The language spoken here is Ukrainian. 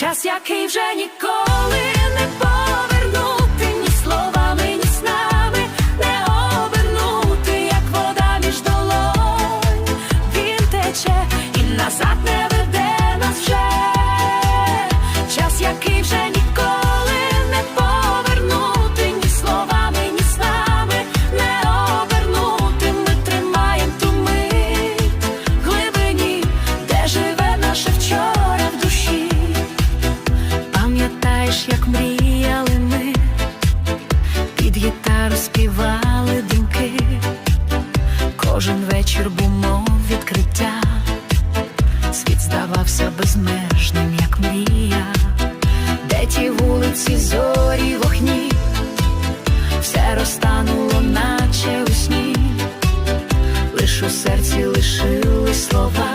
час, який вже ніколи не повернути, ні словами, ні снами, не обернути, як вода між долонь, він тече і назад не. ж, як мріяли ми, під гітару співали думки, кожен вечір був мов відкриття, світ здавався безмежним, як мрія, де ті вулиці, зорі, вогні, все розтануло, наче у сні, лиш у серці лишили слова.